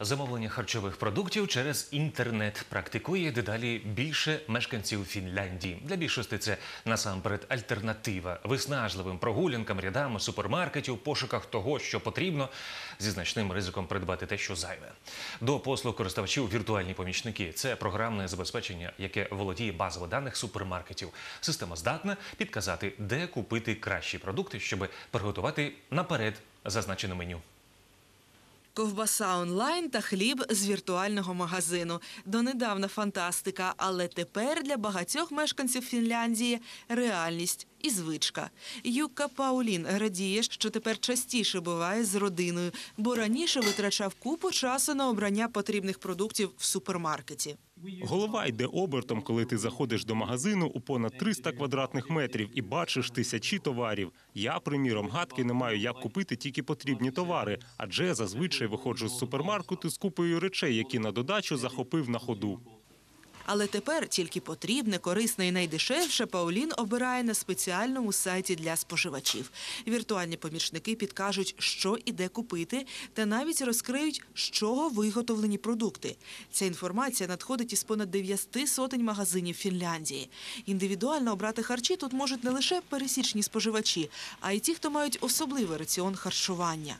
Замовлення харчових продуктів через інтернет практикує дедалі більше мешканців Фінляндії. Для більшості це насамперед альтернатива виснажливим прогулянкам, рядам супермаркетів, пошуках того, що потрібно, зі значним ризиком придбати те, що зайве. До послуг користувачів віртуальні помічники це програмне забезпечення, яке володіє базами даних супермаркетів. Система здатна підказати, де купити кращі продукти, щоб приготувати наперед зазначене меню. Ковбаса онлайн та хліб з віртуального магазину. Донедавна фантастика, але тепер для багатьох мешканців Фінляндії реальність і звичка. Юкка Паулін радіє, що тепер частіше буває з родиною, бо раніше витрачав купу часу на обрання потрібних продуктів в супермаркеті. Голова йде обертом, коли ти заходиш до магазину у понад 300 квадратних метрів і бачиш тисячі товарів. Я, приміром, гадки не маю, як купити тільки потрібні товари, адже зазвичай виходжу з супермаркету з купою речей, які на додачу захопив на ходу. Але тепер тільки потрібне, корисне і найдешевше Паулін обирає на спеціальному сайті для споживачів. Віртуальні помічники підкажуть, що і де купити, та навіть розкриють, з чого виготовлені продукти. Ця інформація надходить із понад 9 сотень магазинів Фінляндії. Індивідуально обрати харчі тут можуть не лише пересічні споживачі, а й ті, хто мають особливий раціон харчування.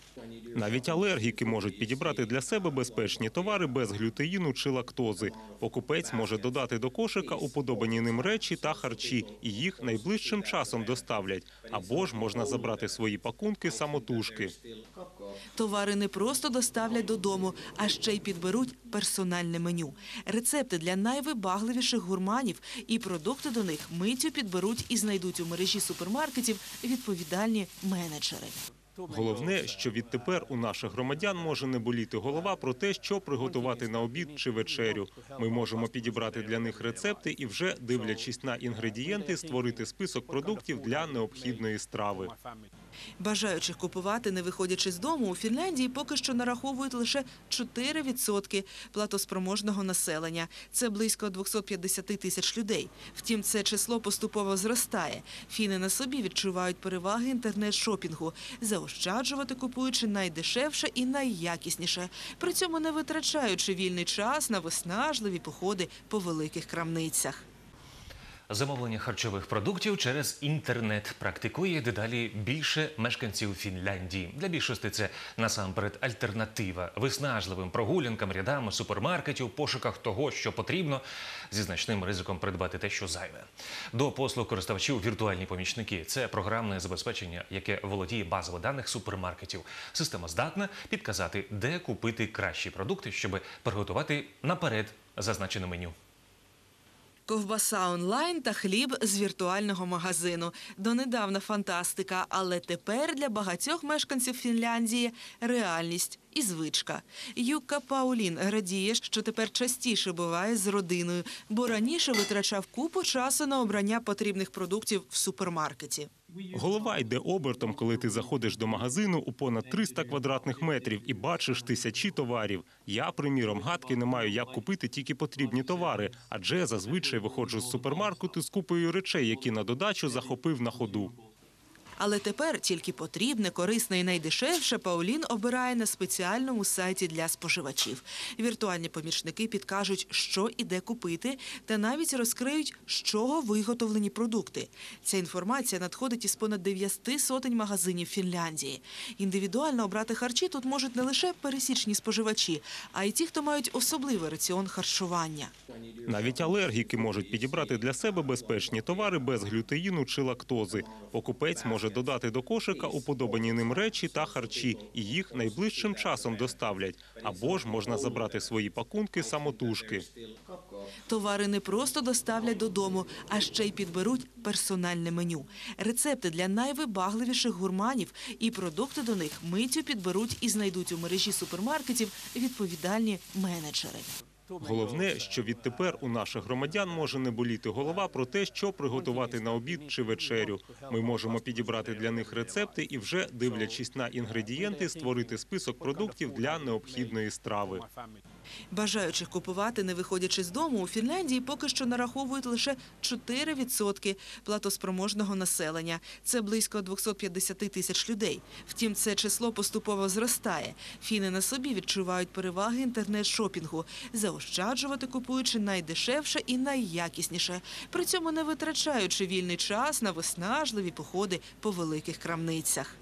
Навіть алергіки можуть підібрати для себе безпечні товари без глютеїну чи лактози. Покупець може додати до кошика уподобані ним речі та харчі, і їх найближчим часом доставлять. Або ж можна забрати свої пакунки самотужки. Товари не просто доставлять додому, а ще й підберуть персональне меню. Рецепти для найвибагливіших гурманів і продукти до них миттю підберуть і знайдуть у мережі супермаркетів відповідальні менеджери. Головне, що відтепер у наших громадян може не боліти голова про те, що приготувати на обід чи вечерю. Ми можемо підібрати для них рецепти і вже, дивлячись на інгредієнти, створити список продуктів для необхідної страви. Бажаючих купувати, не виходячи з дому, у Фінляндії поки що нараховують лише 4% платоспроможного населення. Це близько 250 тисяч людей. Втім, це число поступово зростає. Фіни на собі відчувають переваги інтернет-шопінгу, заощаджувати купуючи найдешевше і найякісніше, при цьому не витрачаючи вільний час на виснажливі походи по великих крамницях. Замовлення харчових продуктів через інтернет практикує дедалі більше мешканців Фінляндії. Для більшості це насамперед альтернатива виснажливим прогулянкам, рядам супермаркетів, пошуках того, що потрібно, зі значним ризиком придбати те, що зайве. До послуг користувачів віртуальні помічники це програмне забезпечення, яке володіє базами даних супермаркетів. Система здатна підказати, де купити кращі продукти, щоб приготувати наперед зазначене меню. Ковбаса онлайн та хліб з віртуального магазину. Донедавна фантастика, але тепер для багатьох мешканців Фінляндії реальність і звичка. Юкка Паулін радіє, що тепер частіше буває з родиною, бо раніше витрачав купу часу на обрання потрібних продуктів в супермаркеті. Голова йде обертом, коли ти заходиш до магазину у понад 300 квадратних метрів і бачиш тисячі товарів. Я, приміром, гадки не маю, як купити тільки потрібні товари, адже зазвичай виходжу з супермаркету з купою речей, які на додачу захопив на ходу. Але тепер тільки потрібне, корисне і найдешевше Паулін обирає на спеціальному сайті для споживачів. Віртуальні помічники підкажуть, що і де купити, та навіть розкриють, з чого виготовлені продукти. Ця інформація надходить із понад 9 сотень магазинів Фінляндії. Індивідуально обрати харчі тут можуть не лише пересічні споживачі, а й ті, хто мають особливий раціон харчування. Навіть алергіки можуть підібрати для себе безпечні товари без глютеїну чи лактози. Покупець може додати до кошика уподобані ним речі та харчі, і їх найближчим часом доставлять. Або ж можна забрати свої пакунки самотужки. Товари не просто доставлять додому, а ще й підберуть персональне меню. Рецепти для найвибагливіших гурманів і продукти до них миттю підберуть і знайдуть у мережі супермаркетів відповідальні менеджери. Головне, що відтепер у наших громадян може не боліти голова про те, що приготувати на обід чи вечерю. Ми можемо підібрати для них рецепти і вже, дивлячись на інгредієнти, створити список продуктів для необхідної страви. Бажаючих купувати, не виходячи з дому, у Фінляндії поки що нараховують лише 4% платоспроможного населення. Це близько 250 тисяч людей. Втім, це число поступово зростає. Фіни на собі відчувають переваги інтернет-шопінгу, заощаджувати купуючи найдешевше і найякісніше, при цьому не витрачаючи вільний час на виснажливі походи по великих крамницях.